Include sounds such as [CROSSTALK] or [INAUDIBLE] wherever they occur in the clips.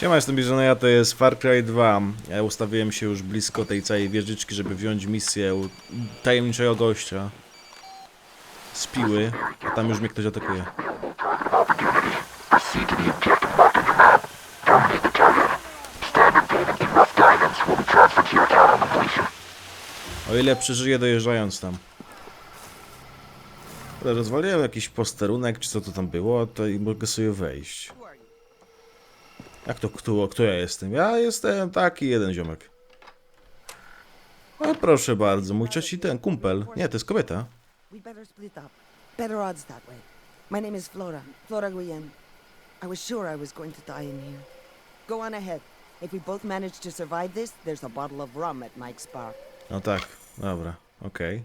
Siema, jestem Bieżona, ja to jest Far Cry 2. Ja ustawiłem się już blisko tej całej wieżyczki, żeby wziąć misję u tajemniczego gościa. Z piły, a tam już mnie ktoś atakuje. O ile przeżyję dojeżdżając tam. Ale rozwaliłem jakiś posterunek, czy co to tam było, to i mogę sobie wejść. Jak to, kto, kto ja jestem? Ja jestem taki jeden ziomek. O proszę bardzo, mój trzeci ten kumpel. Nie, to jest kobieta. We better split up. Better odds that way. My name is Flora. Flora Guillen. I was sure I was going to die in here. Go on ahead. If we both manage to survive this, there's a bottle of rum at Mike's bar. No tak, dobra, okej.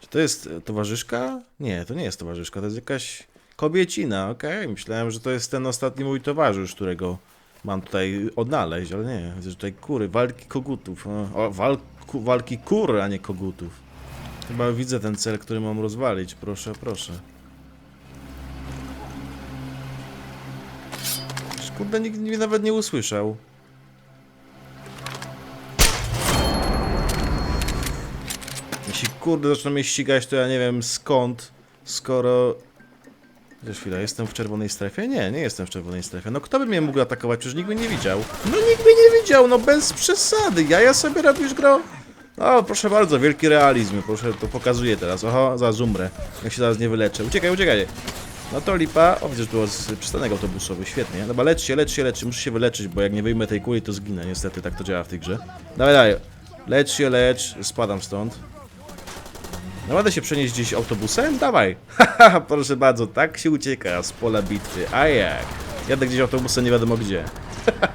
Czy to jest e, towarzyszka? Nie, to nie jest towarzyszka, to jest jakaś kobiecina, okej. Myślałem, że to jest ten ostatni mój towarzysz, którego mam tutaj odnaleźć, ale nie. Widzę, tutaj kury, walki kogutów. O, walki kur, a nie kogutów. Chyba widzę ten cel, który mam rozwalić. Proszę, proszę. Kurde, nikt mnie nawet nie usłyszał. Jeśli kurde zaczną mnie ścigać, to ja nie wiem skąd, skoro... Chociaż chwila, jestem w czerwonej strefie? Nie, nie jestem w czerwonej strefie. No kto by mnie mógł atakować? Przecież nikt mnie nie widział. No nikt mnie nie widział, no bez przesady. Ja ja sobie robisz gro? No proszę bardzo, wielki realizm, proszę, to pokazuję teraz. Oho, za umrę, jak się zaraz nie wyleczę. Uciekaj, uciekaj. No to lipa. O, że tu jest przystanek autobusowy, świetnie. Dobra, lecz się, lecz się, lecz się, muszę się wyleczyć, bo jak nie wyjmę tej kuli, to zginę. Niestety, tak to działa w tej grze. Dawaj, dawaj. Lecz się, lecz, spadam stąd. Naprawdę się przenieść gdzieś autobusem? Dawaj! Haha, [LAUGHS] proszę bardzo, tak się ucieka z pola bitwy. A jak? Jadę gdzieś autobusem, nie wiadomo gdzie.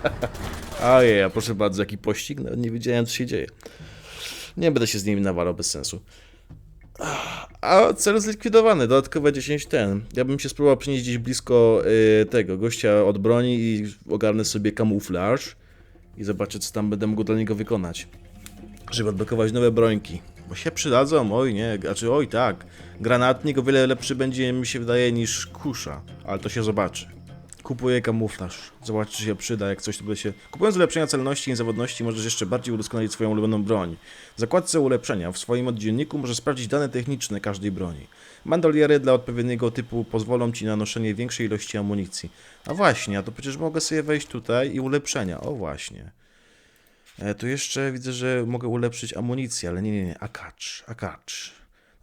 [LAUGHS] Ojej, proszę bardzo, jaki pościg? No, nie wiedziałem, co się dzieje. Nie będę się z nimi nawalał bez sensu. A cel zlikwidowany, dodatkowe 10 ten. Ja bym się spróbował przenieść gdzieś blisko y, tego gościa od broni i ogarnę sobie kamuflaż i zobaczę, co tam będę mógł dla niego wykonać. Żeby odblokować nowe brońki. Bo się przydadzą, oj nie, znaczy oj tak. Granatnik o wiele lepszy będzie mi się wydaje niż kusza, ale to się zobaczy. Kupuję kamuflaż. Zobacz, czy się przyda, jak coś to będzie się... Kupując ulepszenia celności i niezawodności możesz jeszcze bardziej udoskonalić swoją ulubioną broń. W zakładce ulepszenia w swoim oddzielniku możesz sprawdzić dane techniczne każdej broni. Bandoliery dla odpowiedniego typu pozwolą Ci na noszenie większej ilości amunicji. A właśnie, a to przecież mogę sobie wejść tutaj i ulepszenia. O właśnie. E, tu jeszcze widzę, że mogę ulepszyć amunicję, ale nie, nie, nie. Akacz, akacz.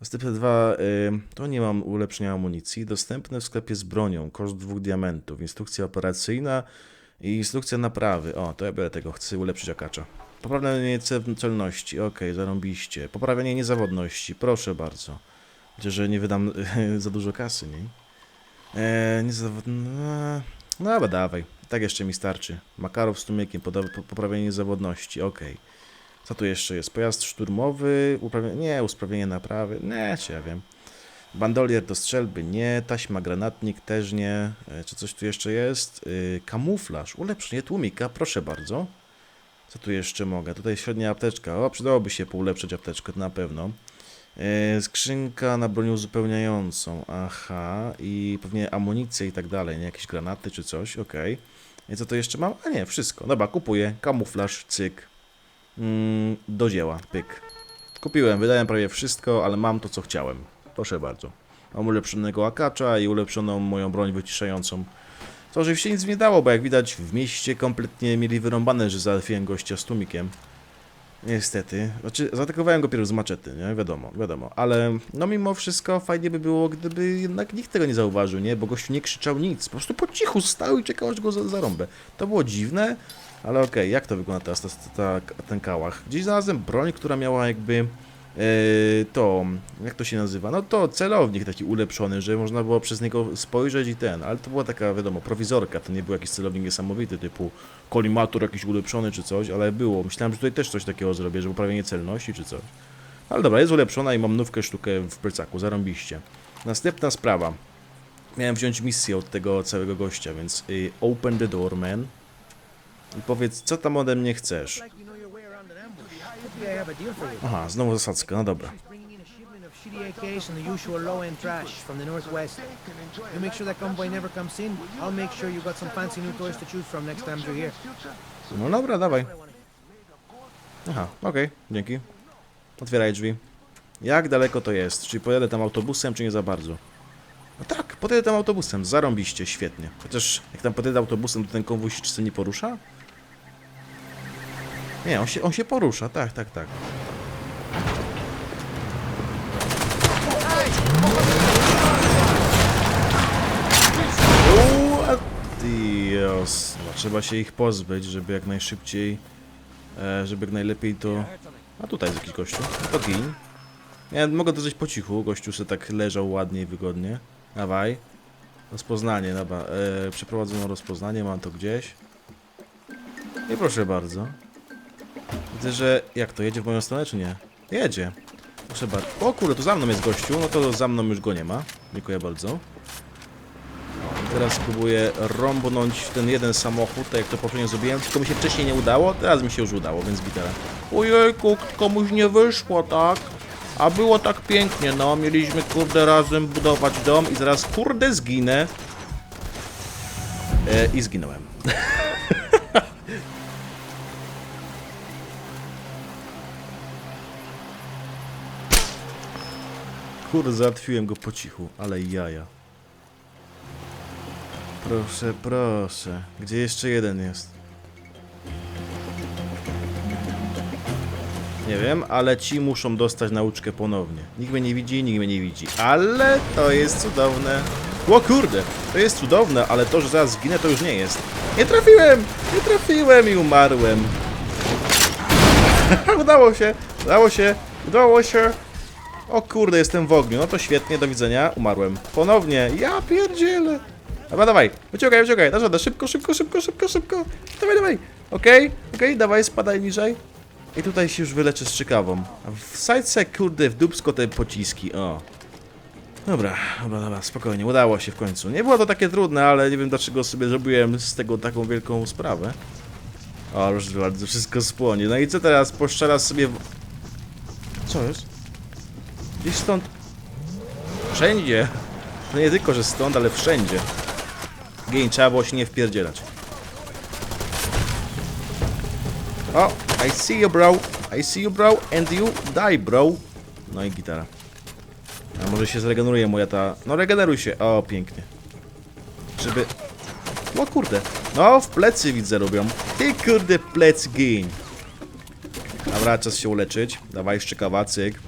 Następne dwa, y, to nie mam ulepszenia amunicji. Dostępne w sklepie z bronią, koszt dwóch diamentów, instrukcja operacyjna i instrukcja naprawy. O, to ja biorę tego, chcę ulepszyć akacza. Poprawianie cel- celności, okej, zarąbiście. Poprawianie niezawodności, proszę bardzo. Chociaż, że nie wydam [LAUGHS] za dużo kasy, nie? Eee, niezawodność... No, dobra, dawaj. Tak jeszcze mi starczy. Makarow z po- poprawienie niezawodności, okej. Co tu jeszcze jest? Pojazd szturmowy, uprawienie, nie, usprawnienie naprawy, nie, czy ja wiem. Bandolier do strzelby, nie, taśma granatnik też nie. E, Czy coś tu jeszcze jest? Yy, kamuflaż, ulepszenie tłumika, proszę bardzo. Co tu jeszcze mogę? Tutaj średnia apteczka, o, przydałoby się poulepszyć apteczkę, na pewno. Yy, skrzynka na broń uzupełniającą, aha, i pewnie amunicję i tak dalej, nie, jakieś granaty czy coś, okej. I co to jeszcze mam? A nie, wszystko. Dobra, kupuję, kamuflaż, cyk. Mm, do dzieła, pyk. Kupiłem, wydałem prawie wszystko, ale mam to, co chciałem. Proszę bardzo. Mam ulepszonego akacza i ulepszoną moją broń wyciszającą. Co oczywiście nic nie dało, bo jak widać w mieście kompletnie mieli wyrąbane, że załatwiłem gościa z tłumikiem. Niestety. Znaczy, zaatakowałem go pierw z maczety, nie? Wiadomo, wiadomo. Ale no mimo wszystko fajnie by było, gdyby jednak nikt tego nie zauważył, nie? Bo gościu nie krzyczał nic. Po prostu po cichu stał i czekał, aż go za- zarąbę. To było dziwne, ale okej, jak to wygląda teraz ta, ta, ten kałach? Gdzieś znalazłem broń, która miała jakby to, jak to się nazywa? No to celownik taki ulepszony, że można było przez niego spojrzeć i ten, ale to była taka, wiadomo, prowizorka, to nie był jakiś celownik niesamowity, typu kolimator jakiś ulepszony czy coś, ale było. Myślałem, że tutaj też coś takiego zrobię, że poprawienie celności czy coś. Ale dobra, jest ulepszona i mam nówkę sztukę w plecaku, zarąbiście. Następna sprawa. Miałem wziąć misję od tego całego gościa, więc y, open the door, man. I powiedz, co tam ode mnie chcesz? Aha, znowu zasadzka, no dobra. and the usual low-end trash from the northwest. Make sure that convoy never comes in. I'll make sure you got some fancy new toys to choose from next time you're here. No dobra, dawaj. Aha, okej, dzięki. Otwieraj drzwi. Jak daleko to jest? Czy pojadę tam autobusem, czy nie za bardzo? No tak, podjadę tam autobusem, zarąbiście, świetnie. Chociaż jak tam podjadę autobusem, to ten konwój się czasem nie porusza? Nie, on się, on się porusza, tak, tak, tak. Dios. No, trzeba się ich pozbyć, żeby jak najszybciej, e, żeby jak najlepiej to... A tutaj jest jakiś gościu. To gin. Ja mogę to coś po cichu, gościu sobie tak leżał ładnie i wygodnie. Dawaj. Rozpoznanie, dobra. E, przeprowadzono rozpoznanie, mam to gdzieś. I proszę bardzo. Widzę, że... Jak to, jedzie w moją stronę, czy nie? Jedzie. Proszę bardzo. O kurde, tu za mną jest gościu, no to za mną już go nie ma. Dziękuję bardzo. Teraz spróbuję rąbnąć ten jeden samochód, tak jak to poprzednio zrobiłem, tylko mi się wcześniej nie udało, teraz mi się już udało, więc gitara. Ojejku, komuś nie wyszło, tak? A było tak pięknie, no, mieliśmy kurde razem budować dom i zaraz kurde zginę. E, I zginąłem. [LAUGHS] Kurde, załatwiłem go po cichu, ale jaja. Proszę, proszę. Gdzie jeszcze jeden jest? Nie wiem, ale ci muszą dostać nauczkę ponownie. Nikt mnie nie widzi, nikt mnie nie widzi. Ale to jest cudowne. O kurde, to jest cudowne, ale to, że zaraz zginę, to już nie jest. Nie trafiłem! Nie trafiłem i umarłem. [LAUGHS] udało się, udało się, udało się. O kurde, jestem w ogniu. No to świetnie, do widzenia. Umarłem. Ponownie. Ja pierdzielę. Dobra, dawaj. Wyciągaj, wyciągaj. Dasz radę. Szybko, szybko, szybko, szybko, szybko. Dawaj, dawaj. Okej, okej, dawaj, spadaj niżej. I tutaj się już wyleczę z czykawą. W sajce, kurde, w dupsko te pociski. O. Dobra, dobra, dobra, spokojnie. Udało się w końcu. Nie było to takie trudne, ale nie wiem dlaczego sobie zrobiłem z tego taką wielką sprawę. O, już bardzo wszystko spłonie. No i co teraz? Poszczela sobie... W... Co jest? Gdzieś stąd... Wszędzie. No nie tylko, że stąd, ale wszędzie. Gień, trzeba było się nie wpierdzielać. O, I see you bro, I see you bro, and you die bro. No i gitara. A może się zregeneruje moja ta... No regeneruj się, o pięknie. Żeby... O kurde. No, w plecy widzę robią. Ty kurde, plec gień. Dobra, czas się uleczyć. Dawaj szczekawa, cyk.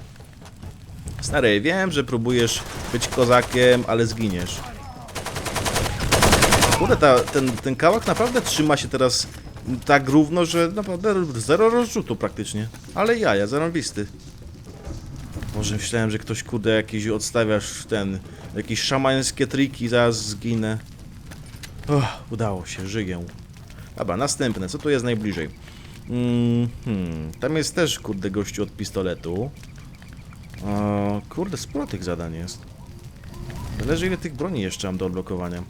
Stary, wiem, że próbujesz być kozakiem, ale zginiesz. Kurde, ta, ten, ten kawałek naprawdę trzyma się teraz tak równo, że naprawdę zero rozrzutu praktycznie. Ale jaja, zarąbisty. Może myślałem, że ktoś kurde jakiś odstawiasz ten, jakieś szamańskie triki, zaraz zginę. Och, udało się, żyję. Dobra, następne, co tu jest najbliżej? Mm, hmm, tam jest też kurde gościu od pistoletu. O, kurde, sporo tych zadań jest. Zależy ile tych broni jeszcze mam do odblokowania.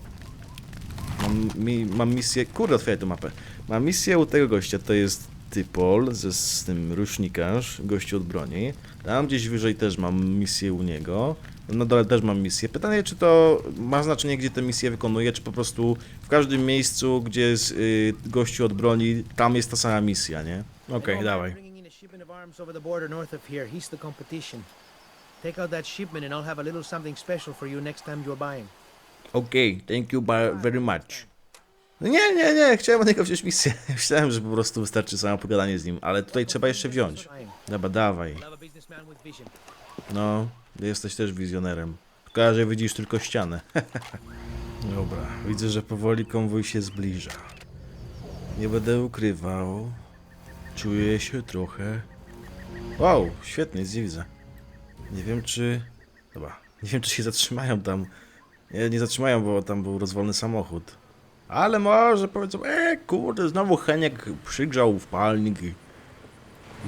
Mam, mi, mam misję... Kurde, otwieraj tę mapę. Mam misję u tego gościa, to jest Typol, ze, z tym rusznikarz, gościu od broni. Tam gdzieś wyżej też mam misję u niego. Na dole też mam misję. Pytanie, czy to ma znaczenie, gdzie tę misję wykonuję, czy po prostu w każdym miejscu, gdzie jest y, gościu od broni, tam jest ta sama misja, nie? Okej, dawaj. Take out that shipment and I'll have a little something special for you next time you're buying. Okej, thank you ba- very much. No Nie, nie, nie, chciałem od niego wziąć misję. [LAUGHS] Myślałem, że po prostu wystarczy samo pogadanie z nim, ale tutaj trzeba jeszcze wziąć. Dobra, dawaj. I'll have a businessman with vision. No, jesteś też wizjonerem. Tylko, że widzisz tylko ścianę. [LAUGHS] Dobra, widzę, że powoli konwój się zbliża. Nie będę ukrywał. Czuję się trochę... Wow, świetnie, nic nie widzę. Nie wiem, czy... Dobra, nie wiem, czy się zatrzymają tam. Nie, nie zatrzymają, bo tam był rozwolny samochód. Ale może powiedzą, e, kurde, znowu Heniek przygrzał w palnik i,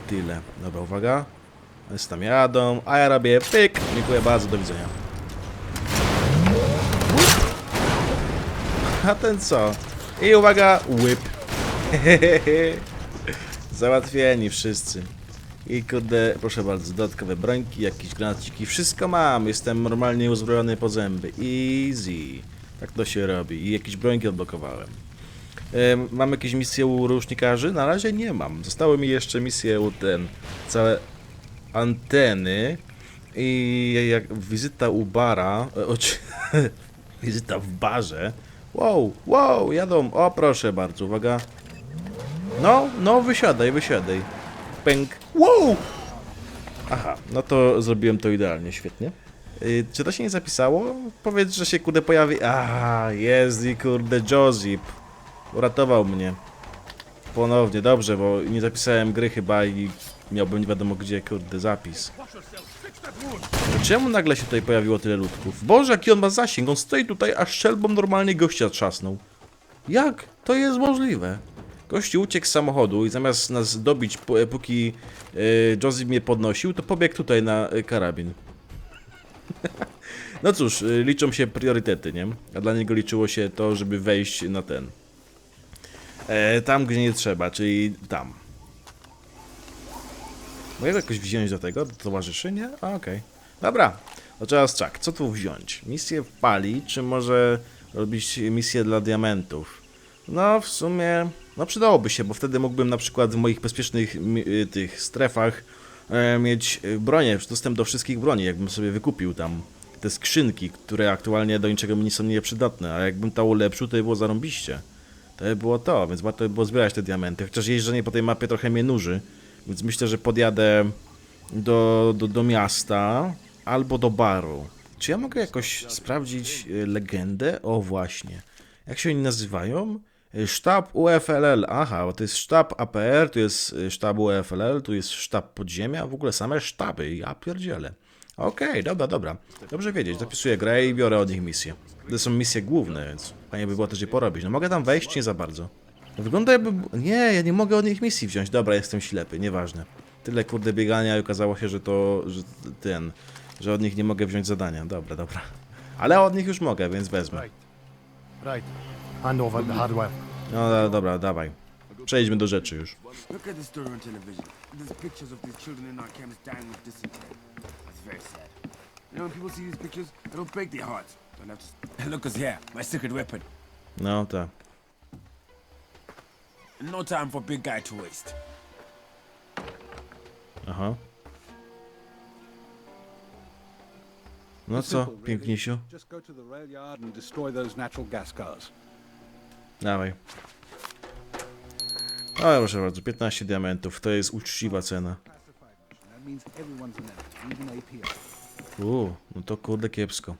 tyle. Dobra, uwaga. Jest tam jadą, a ja robię pyk. Dziękuję bardzo, do widzenia. A ten co? I uwaga, whip. [LAUGHS] Załatwieni wszyscy. I kurde, proszę bardzo, dodatkowe brońki, jakieś granaciki, wszystko mam. Jestem normalnie uzbrojony po zęby. Easy. Tak to się robi. I jakieś brońki odblokowałem. Em, Mam jakieś misje u różnikarzy? Na razie nie mam. Zostały mi jeszcze misje u ten, całe anteny i jak wizyta u bara, e, oczy, [LAUGHS] wizyta w barze. Wow, wow, jadą. O, proszę bardzo, uwaga. No, no, wysiadaj, wysiadaj. Pęk. Wow! Aha, no to zrobiłem to idealnie, świetnie. Yy, czy to się nie zapisało? Powiedz, że się kurde pojawi. A, jest i kurde Josip. Uratował mnie. Ponownie, dobrze, bo nie zapisałem gry chyba i miałbym nie wiadomo gdzie kurde zapis. Czemu nagle się tutaj pojawiło tyle ludków? Boże, jaki on ma zasięg, on stoi tutaj, a strzelbą normalnie gościa trzasnął. Jak? To jest możliwe. Gościu uciekł z samochodu i zamiast nas dobić, póki yy, Joseph mnie podnosił, to pobiegł tutaj na y, karabin. [LAUGHS] no cóż, y, liczą się priorytety, nie? A dla niego liczyło się to, żeby wejść na ten. E, tam, gdzie nie trzeba, czyli tam. Mogę jakoś wziąć do tego, do towarzyszy, nie? Okej. Dobra, to teraz tak, co tu wziąć? Misję wpali, czy może robić misję dla diamentów? No, w sumie, no przydałoby się, bo wtedy mógłbym na przykład w moich bezpiecznych y, tych strefach e, mieć y, bronię, dostęp do wszystkich broni, jakbym sobie wykupił tam te skrzynki, które aktualnie do niczego mi nie są nieprzydatne, a jakbym to ulepszył, to by było zarąbiście. To by było to, więc warto by było zbierać te diamenty, chociaż jeżdżenie po tej mapie trochę mnie nuży, więc myślę, że podjadę do, do, do miasta albo do baru. Czy ja mogę jakoś sprawdzić y, legendę? O właśnie. Jak się oni nazywają? Sztab UFLL. Aha, to jest sztab APR, tu jest y, sztab UFLL, tu jest sztab podziemia, w ogóle same sztaby. Ja pierdzielę. Okej, dobra, dobra. Dobrze wiedzieć, zapisuję grę i biorę od nich misje. To są misje główne, więc fajnie by było też je porobić. No mogę tam wejść, nie za bardzo? Wygląda jakby... Nie, ja nie mogę od nich misji wziąć. Dobra, jestem ślepy, nieważne. Tyle kurde biegania i okazało się, że to... że ten... że od nich nie mogę wziąć zadania. Dobra, dobra. Ale od nich już mogę, więc wezmę. Right. Hand over the hardware. No da- dobra, dawaj. Przejdźmy do rzeczy już. Look at the story on television. There's pictures of these children in our camps dying with dysentery. That's very sad. You know, when people see these pictures, it'll break their hearts. Don't have to... [LAUGHS] Look us here, my secret weapon. No tak. No time for big guy to waste. Aha. No co, Simple, really. pięknisiu? Just go to the rail yard and destroy those natural gas cars. Dawaj. O, proszę bardzo, 15 diamentów, to jest uczciwa cena. Uuu, no to kurde kiepsko.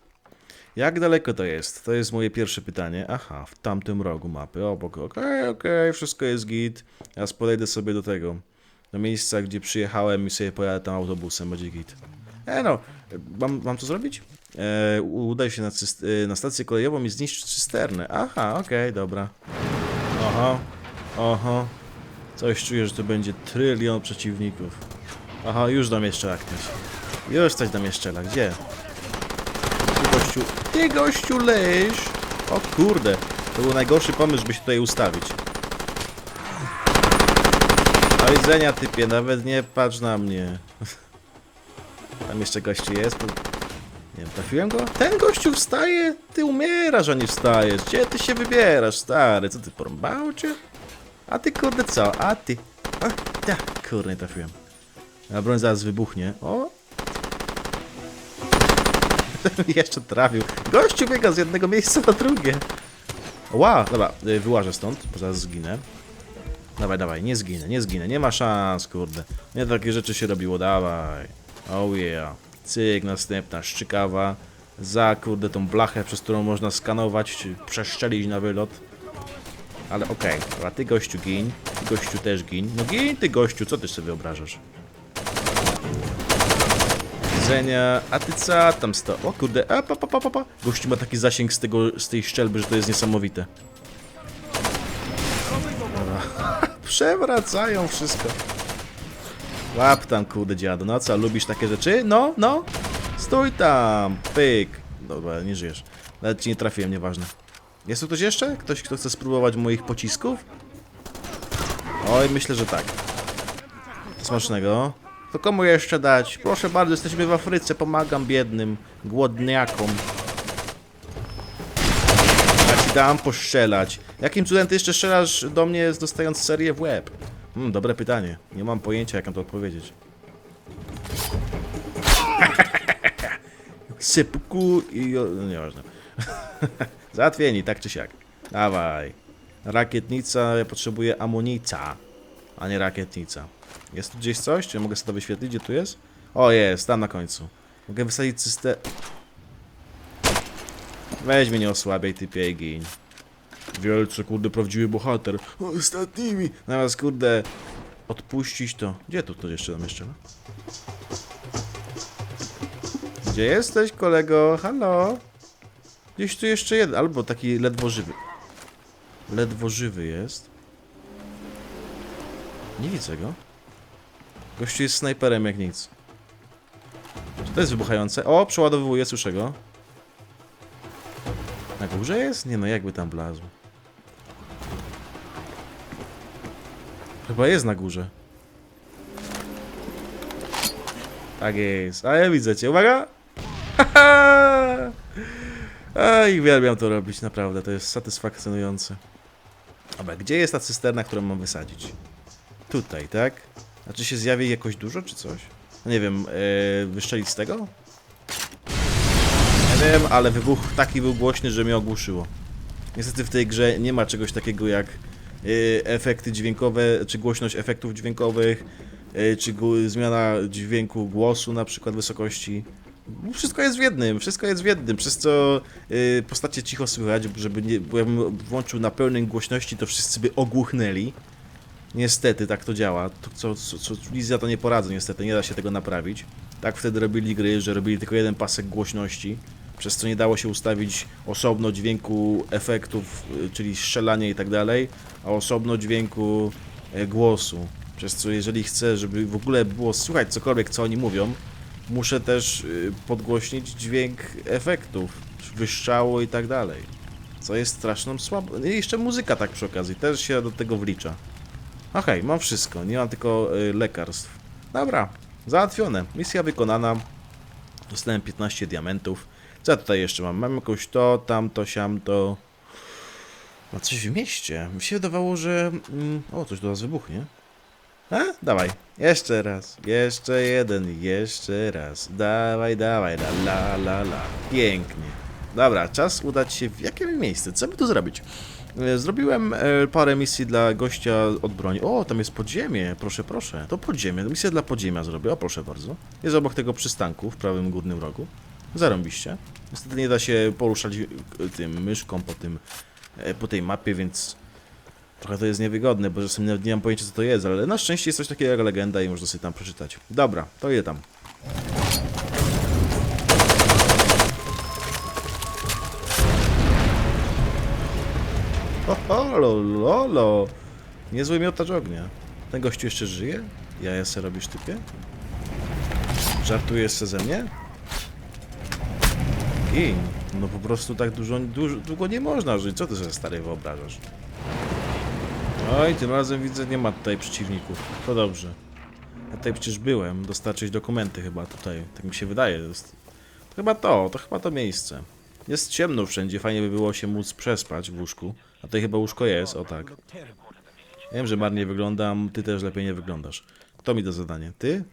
Jak daleko to jest? To jest moje pierwsze pytanie. Aha, w tamtym rogu mapy, obok. Okej, okej, wszystko jest git. Ja podejdę sobie do tego. Do miejsca, gdzie przyjechałem i sobie pojadę tam autobusem, będzie git. E no, mam, mam to zrobić? E, udaj się na, e, na stację kolejową i zniszcz cysternę. Aha, okej, dobra. Oho, oho. Coś czuję, że to będzie trylion przeciwników. Aha, już mnie strzela ktoś. Już coś mnie strzela. Gdzie? Ty gościu, ty gościu leż! O kurde, to był najgorszy pomysł, żeby się tutaj ustawić. Do widzenia typie, nawet nie patrz na mnie. [LAUGHS] Tam jeszcze gościu jest. Nie trafiłem go? Ten gościu wstaje? Ty umierasz, a nie wstajesz. Gdzie ty się wybierasz, stary? Co ty, porąbało cię? A ty kurde co? A ty? A, tak, kurde, nie trafiłem. A broń zaraz wybuchnie. O! [LAUGHS] Jeszcze trafił. Gościu biega z jednego miejsca na drugie. Ła, dobra, y, wyłażę stąd, bo zaraz zginę. Dawaj, dawaj, nie zginę, nie zginę, nie ma szans, kurde. Nie takie rzeczy się robiło, dawaj. Oh yeah. Cyk, następna szczykawa. Za, kurde, tą blachę, przez którą można skanować, czy przeszczelić na wylot. Ale okej, okay. ty gościu gin, ty gościu też gin. No gin ty gościu, co ty sobie wyobrażasz? Widzenia, a ty co tam sto? O kurde, a pa, pa, pa, pa, pa. Gościu ma taki zasięg z, tego, z tej szczelby, że to jest niesamowite. [LAUGHS] Przewracają wszystko. Łap tam, kurde dziadu, no co, lubisz takie rzeczy? No, no. Stój tam, pyk. Dobra, nie żyjesz. Nawet ci nie trafiłem, nieważne. Jest tu ktoś jeszcze? Ktoś, kto chce spróbować moich pocisków? Oj, myślę, że tak. Smacznego. To komu jeszcze dać? Proszę bardzo, jesteśmy w Afryce, pomagam biednym, głodniakom. Ja ci dam postrzelać. Jakim cudem ty jeszcze strzelasz do mnie, dostając serię w łeb? Hmm, dobre pytanie. Nie mam pojęcia, jak na to odpowiedzieć. [LAUGHS] Sypku i... No nieważne. [LAUGHS] Załatwieni, tak czy siak. Dawaj. Rakietnica, ja potrzebuję amunica, a nie rakietnica. Jest tu gdzieś coś? Czy ja mogę sobie to wyświetlić, gdzie tu jest? O, jest, tam na końcu. Mogę wysadzić system... Weź mnie nie osłabiaj, typie i gin. Wielce, kurde, prawdziwy bohater. Ostatnimi. Zamiast, kurde, odpuścić to... Gdzie tu ktoś jeszcze tam jeszcze? Gdzie jesteś, kolego? Halo? Gdzieś tu jeszcze jeden, albo taki ledwo żywy. Ledwo żywy jest. Nie widzę go. Gościu jest snajperem jak nic. Czy to jest wybuchające? O, przeładowywuje, słyszę go. Na górze jest? Nie no, jakby tam blazł. Chyba jest na górze. Tak jest. A ja widzę cię. Uwaga! A i uwielbiam to robić, naprawdę. To jest satysfakcjonujące. Dobra, gdzie jest ta cysterna, którą mam wysadzić? Tutaj, tak? A czy się zjawi jakoś dużo, czy coś? No nie wiem, yy, wyszczelić z tego? Nie wiem, ale wybuch taki był głośny, że mnie ogłuszyło. Niestety w tej grze nie ma czegoś takiego jak efekty dźwiękowe, czy głośność efektów dźwiękowych, yy, czy zmiana dźwięku głosu, na przykład wysokości. Wszystko jest w jednym, wszystko jest w jednym, przez co yy, postacie cicho słychać, żeby nie, bo włączył na pełnej głośności, to wszyscy by ogłuchnęli. Niestety, tak to działa. To, co, co, co, za to nie poradzę, niestety, nie da się tego naprawić. Tak wtedy robili gry, że robili tylko jeden pasek głośności, przez co nie dało się ustawić osobno dźwięku efektów, y, czyli strzelania i tak dalej, a osobno dźwięku e, głosu. Przez co jeżeli chcę, żeby w ogóle było słychać cokolwiek, co oni mówią, muszę też y, podgłośnić dźwięk efektów, wyszczało i tak dalej. Co jest straszną słabo. I jeszcze muzyka tak przy okazji, też się do tego wlicza. Okej, mam wszystko, nie mam tylko y, lekarstw. Dobra, załatwione. Misja wykonana. Dostałem 15 diamentów. Co tutaj jeszcze mam? Mam jakąś to, tamto, siamto. Ma coś w mieście. Mi się wydawało, że... Mm, o, coś do nas wybuchnie. A? Dawaj. Jeszcze raz. Jeszcze jeden. Jeszcze raz. Dawaj, dawaj. La, la, la, la. Pięknie. Dobra, czas udać się w jakie miejsce. Co by tu zrobić? E, Zrobiłem e, parę misji dla gościa od broni. O, tam jest podziemie. Proszę, proszę. To podziemie. Misję dla podziemia zrobię. O, proszę bardzo. Jest obok tego przystanku w prawym górnym rogu. Zarąbiście. Niestety nie da się poruszać e, tym myszką po tym e, po tej mapie, więc trochę to jest niewygodne, bo czasem nawet nie mam pojęcia co to jest, ale na szczęście jest coś takiego jak legenda i można sobie tam przeczytać. Dobra, to je tam. Ho, ho, lo, lo, lo. Niezły miotacz ognia. Ten gościu jeszcze żyje? Ja se robisz typie? Żartujesz se ze mnie? Gin. No po prostu tak dużo, dużo, długo nie można żyć. Co ty sobie stary wyobrażasz? Oj, tym razem widzę, nie ma tutaj przeciwników. To dobrze. Ja tutaj przecież byłem, dostarczyć dokumenty chyba tutaj. Tak mi się wydaje. To chyba to, to chyba to miejsce. Jest ciemno wszędzie, fajnie by było się móc przespać w łóżku. A tutaj chyba łóżko jest, o tak. Wiem, że marnie wyglądam, ty też lepiej nie wyglądasz. Kto mi da zadanie? Ty?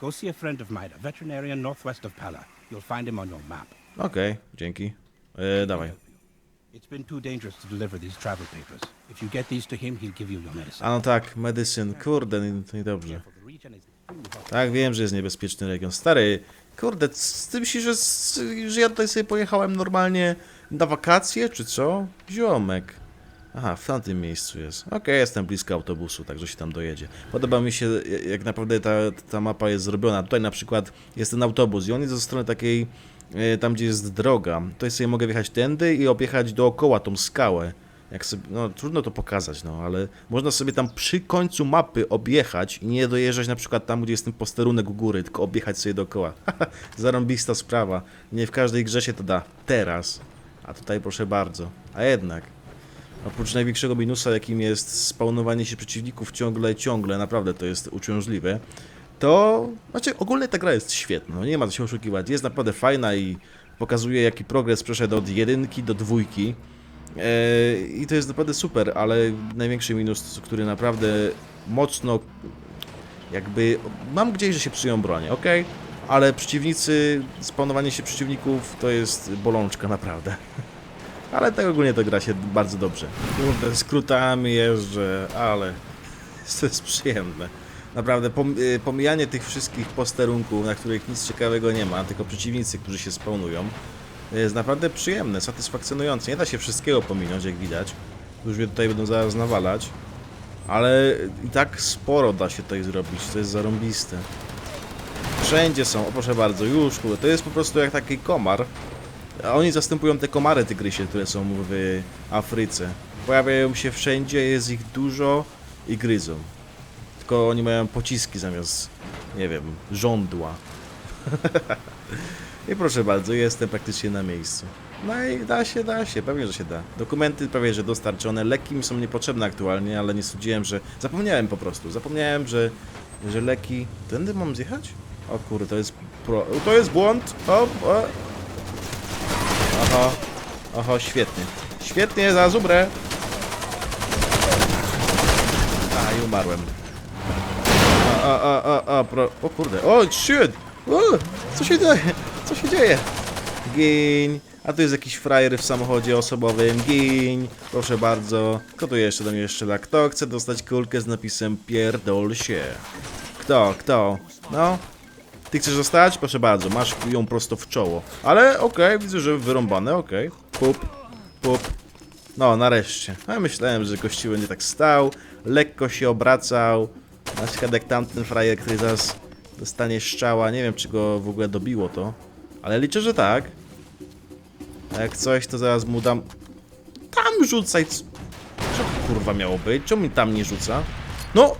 Go see a friend of mine, a veterinarian northwest of Pala. You'll find him on your map. Okej, dzięki. E, dawaj. It's been too dangerous to deliver these travel papers. If you get these to him, he'll give you your medicine. A no tak, medicyn, kurde, nie- to niedobrze. Hot. Tak, wiem, że jest niebezpieczny region. Stary, kurde, z tym myślisz, że, z- że ja tutaj sobie pojechałem normalnie na wakacje, czy co? Ziomek. Aha, w tamtym miejscu jest. Okej, jestem blisko autobusu, także się tam dojedzie. Podoba mi się, jak naprawdę ta, ta mapa jest zrobiona. Tutaj na przykład jest ten autobus i on jest ze strony takiej, e, tam gdzie jest droga. Tutaj sobie mogę wjechać tędy i objechać dookoła tą skałę. Jak sobie, no trudno to pokazać, no ale można sobie tam przy końcu mapy objechać i nie dojeżdżać na przykład tam, gdzie jest ten posterunek u góry, tylko objechać sobie dookoła. [LAUGHS] Zarąbista sprawa. Nie w każdej grze się to da. Teraz. A tutaj proszę bardzo. A jednak. Oprócz największego minusa, jakim jest spawnowanie się przeciwników ciągle, ciągle, naprawdę to jest uciążliwe, to... Znaczy, ogólnie ta gra jest świetna, no nie ma co się oszukiwać, jest naprawdę fajna i pokazuje, jaki progres przeszedł od jedynki do dwójki. Eee, I to jest naprawdę super, ale największy minus, który naprawdę mocno jakby mam gdzieś, że się przyjął bronię, ok? Ale przeciwnicy, spawnowanie się przeciwników to jest bolączka naprawdę. Ale tak ogólnie to gra się bardzo dobrze. Kurde, skrótami jeżdżę, ale [LAUGHS] to jest przyjemne. Naprawdę, y, pomijanie tych wszystkich posterunków, na których nic ciekawego nie ma, tylko przeciwnicy, którzy się spawnują, jest naprawdę przyjemne, satysfakcjonujące. Nie da się wszystkiego pominąć, jak widać. Już mnie tutaj będą zaraz nawalać. Ale i tak sporo da się tutaj zrobić, to jest zarąbiste. Wszędzie są, o proszę bardzo, już, kurde, to jest po prostu jak taki komar. A oni zastępują te komary tygrysie, które są w Afryce. Pojawiają się wszędzie, jest ich dużo i gryzą. Tylko oni mają pociski zamiast, nie wiem, żądła. [LAUGHS] I proszę bardzo, jestem praktycznie na miejscu. No i da się, da się, pewnie, że się da. Dokumenty prawie, że dostarczone. Leki mi są niepotrzebne aktualnie, ale nie sądziłem, że... Zapomniałem po prostu, zapomniałem, że, że leki... Tędy mam zjechać? O kurde, to jest... Pro... To jest błąd! O, o. Oho, oho, świetnie. Świetnie, za zubrę! A, i umarłem. A, a, a, a, a, pro... O kurde, o, shit! O, co się dzieje? Co się dzieje? Giń. A tu jest jakiś frajer w samochodzie osobowym. Giń. Proszę bardzo. Kto tu jeszcze do mnie strzela? Kto chce dostać kulkę z napisem pierdol się? Kto? Kto? No? Ty chcesz zostać? Proszę bardzo, masz ją prosto w czoło. Ale okej, widzę, że wyrąbane, okej. Pup, pup. No, nareszcie. A myślałem, że gościu będzie tak stał, lekko się obracał. Na przykład jak tamten frajer, który zaraz dostanie szczała. Nie wiem, czy go w ogóle dobiło to. Ale liczę, że tak. A jak coś, to zaraz mu dam... Tam rzucaj! Co to kurwa miało być? Czemu mi tam nie rzuca? No!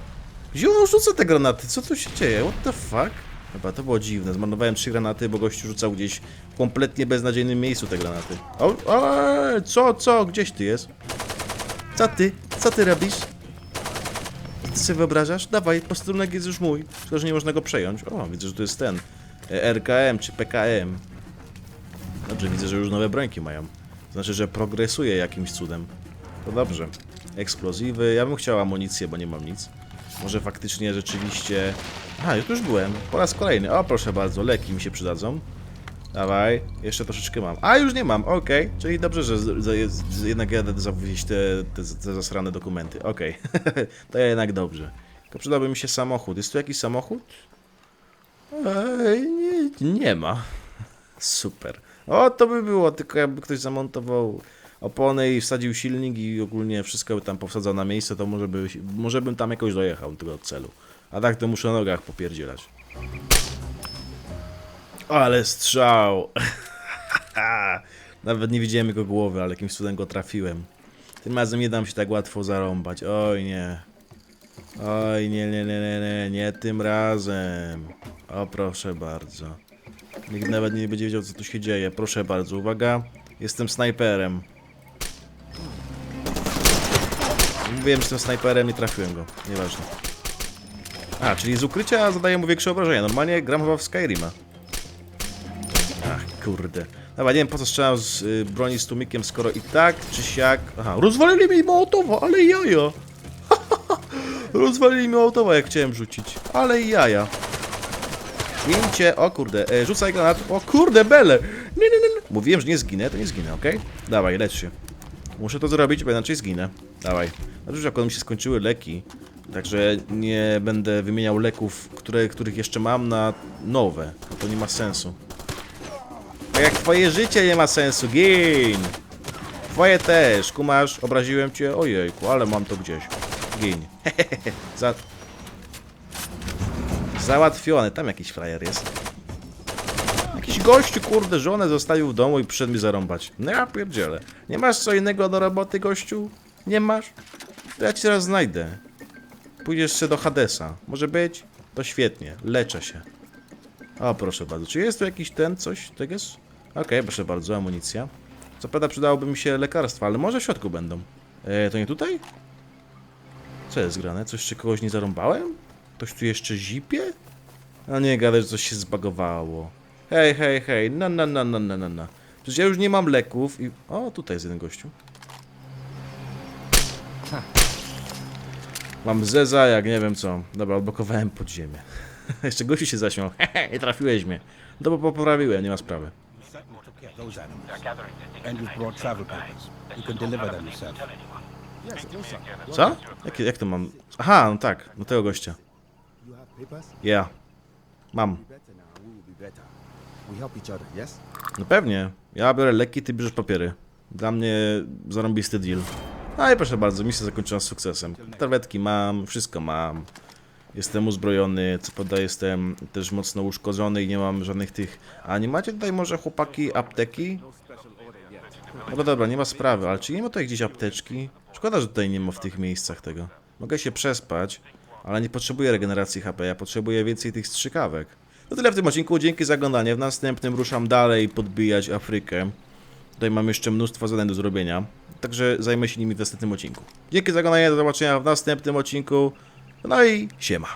Gdzie on rzuca te granaty? Co tu się dzieje? What the fuck? Chyba to było dziwne. Zmarnowałem trzy granaty, bo gościu rzucał gdzieś w kompletnie beznadziejnym miejscu te granaty. O, o, co, co? Gdzieś ty jest? Co ty? Co ty robisz? Ty sobie wyobrażasz? Dawaj, posterunek jest już mój. Tylko, że nie można go przejąć. O, widzę, że to jest ten. e, RKM czy PKM. Dobrze, widzę, że już nowe brońki mają. Znaczy, że progresuje jakimś cudem. To dobrze. Eksplozywy. Ja bym chciał amunicję, bo nie mam nic. Może faktycznie rzeczywiście... A, już tu już byłem. Po raz kolejny. O, proszę bardzo, leki mi się przydadzą. Dawaj, jeszcze troszeczkę mam. A, już nie mam, okej. Czyli dobrze, że z, z, z, jednak jadę zawieźć te, te, te zasrane dokumenty. Okej, [LAUGHS] to jednak dobrze. Tylko przydałby mi się samochód. Jest tu jakiś samochód? Ej, nie, nie ma. [LAUGHS] Super. O, to by było, tylko jakby ktoś zamontował opony i wsadził silnik i ogólnie wszystko tam powsadzał na miejsce, to może, by, może bym tam jakoś dojechał do tego celu. A tak to muszę na nogach popierdzielać. Ale strzał! [LAUGHS] Nawet nie widziałem jego głowy, ale jakimś cudem go trafiłem. Tym razem nie dam się tak łatwo zarąbać. Oj nie. Oj nie, nie, nie, nie, nie, nie tym razem. O proszę bardzo. Nikt nawet nie będzie wiedział co tu się dzieje. Proszę bardzo, uwaga. Jestem snajperem. Mówiłem, że jestem snajperem, nie trafiłem go. Nieważne. A, czyli z ukrycia zadaję mu większe obrażenia. Normalnie gram chyba w Skyrima. Ach, kurde. Dobra, nie wiem po co strzelam z y, broni z tłumikiem, skoro i tak, czy siak... Aha, rozwalili mi Mołotowa, ale jaja! [LAUGHS] rozwalili mi Mołotowa, jak chciałem rzucić. Ale jaja. Zdjęcie, o kurde, e, rzucaj granat, o kurde, bele! Nie, nie, nie. Mówiłem, że nie zginę, to nie zginę, okej? Dawaj, lecz się. Muszę to zrobić, bo inaczej zginę. Dawaj. Dobrze, że akurat mi się skończyły leki, także nie będę wymieniał leków, które, których jeszcze mam na nowe, bo to nie ma sensu. Tak jak twoje życie nie ma sensu, gin! Twoje też, kumasz, obraziłem cię, ojejku, ale mam to gdzieś. Gin. [LAUGHS] Za... Załatwiony, tam jakiś frajer jest. Jakiś gościu, kurde, żonę zostawił w domu i przyszedł mi zarąbać. No ja pierdzielę. Nie masz co innego do roboty, gościu? Nie masz? To ja cię teraz znajdę. Pójdziesz jeszcze do Hadesa. Może być? To świetnie. Leczę się. O, proszę bardzo. Czy jest tu jakiś ten, coś? Tak jest? Okej, proszę bardzo, amunicja. Co prawda przydałoby mi się lekarstwa, ale może w środku będą. E, to nie tutaj? Co jest grane? Coś czy kogoś nie zarąbałem? Ktoś tu jeszcze zipie? A nie, gadaj, że coś się zbagowało. Hej, hej, hej, na na na na na na na. Przecież ja już nie mam leków i... O, tutaj jest jeden gościu. Mam zeza, jak nie wiem co. Dobra, odblokowałem podziemie. [LAUGHS] Jeszcze gościu się zaśmiał. [LAUGHS] Hehe, nie trafiłeś mnie. No bo poprawiłem, nie ma sprawy. Co? Jak, jak to mam? Aha, no tak, no tego gościa. Ja. Mam. We help each other, yes? No pewnie. Ja biorę leki, ty bierzesz papiery. Dla mnie zarąbisty deal. No i proszę bardzo, misja zakończona z sukcesem. Tarwetki mam, wszystko mam. Jestem uzbrojony, co prawda jestem też mocno uszkodzony i nie mam żadnych tych... A nie macie tutaj może chłopaki apteki? No to dobra, nie ma sprawy, ale czy nie ma tutaj gdzieś apteczki? Szkoda, że tutaj nie ma w tych miejscach tego. Mogę się przespać, ale nie potrzebuję regeneracji HP, ja potrzebuję więcej tych strzykawek. To tyle w tym odcinku, dzięki za oglądanie. W następnym ruszam dalej podbijać Afrykę. Tutaj mam jeszcze mnóstwo zadań do zrobienia, także zajmę się nimi w następnym odcinku. Dzięki za oglądanie, do zobaczenia w następnym odcinku. No i siema.